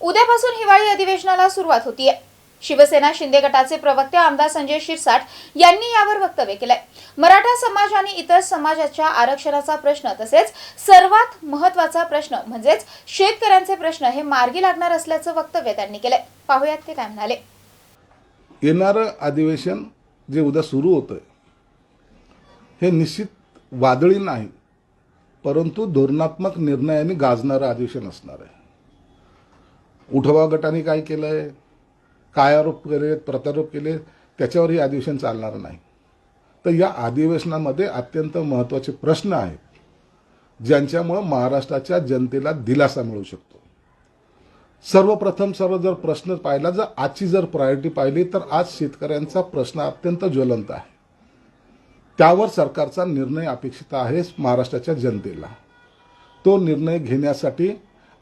उद्यापासून हिवाळी अधिवेशनाला सुरुवात होतीये. शिवसेना शिंदे गटाचे प्रवक्ते आमदार संजय शिरसाट यांनी यावर वक्तव्य केलंय. मराठा समाज आणि इतर समाजाच्या आरक्षणाचा प्रश्न तसेच सर्वात महत्त्वाचा प्रश्न म्हणजेच शेतकऱ्यांचे प्रश्न हे मार्गी लागणार असल्याचं वक्तव्य त्यांनी केलंय. पाहूयात ते काय म्हणाले. येणारं अधिवेशन जे उद्या सुरू होतं हे निश्चित वादळी नाही परंतु धोरणात्मक निर्णयाने गाजणारं अधिवेशन असणार आहे. उठवा गटाने काय केलं आहे काय आरोप केले? प्रत्यारोप केले? त्याच्यावर हे अधिवेशन चालणार नाही. तर या अधिवेशनामध्ये अत्यंत महत्त्वाचे प्रश्न आहेत ज्यांच्यामुळं महाराष्ट्राच्या जनतेला दिलासा मिळू शकतो. सर्वप्रथम सर्व जर प्रश्न पाहिला जर आजची जर प्रायोरिटी पाहिली तर आज शेतकऱ्यांचा प्रश्न अत्यंत ज्वलंत आहे. त्यावर सरकारचा निर्णय अपेक्षित आहे महाराष्ट्राच्या जनतेला. तो निर्णय घेण्यासाठी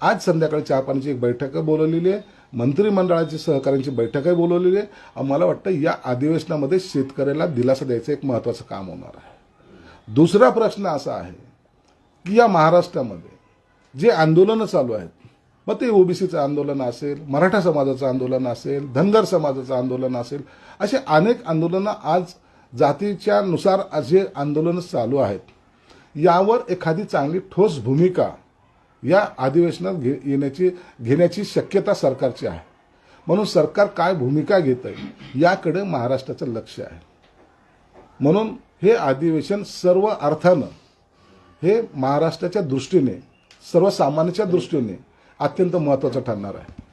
आज संध्याकाळी चहापाण्याची एक बैठक बोलवलेली आहे. मंत्रिमंडळाची सहकाऱ्यांची बैठकही बोलवलेली आहे. मला वाटतं या अधिवेशनामध्ये शेतकऱ्याला दिलासा द्यायचं एक महत्त्वाचं काम होणार आहे. दुसरा प्रश्न असा आहे की या महाराष्ट्रामध्ये जे आंदोलनं चालू आहेत मग ते ओबीसीचं आंदोलन असेल मराठा समाजाचं आंदोलन असेल धनगर समाजाचं आंदोलन असेल असे अनेक आंदोलनं आज जातीच्या नुसार जे आंदोलनं चालू आहेत. यावर एखादी चांगली ठोस भूमिका या अधिवेशनात घे येण्याची घेण्याची शक्यता सरकारची आहे. म्हणून सरकार काय भूमिका घेत आहे याकडे महाराष्ट्राचं लक्ष आहे. म्हणून हे अधिवेशन सर्व अर्थानं हे महाराष्ट्राच्या दृष्टीने सर्वसामान्याच्या दृष्टीने अत्यंत महत्त्वाचं ठरणार आहे.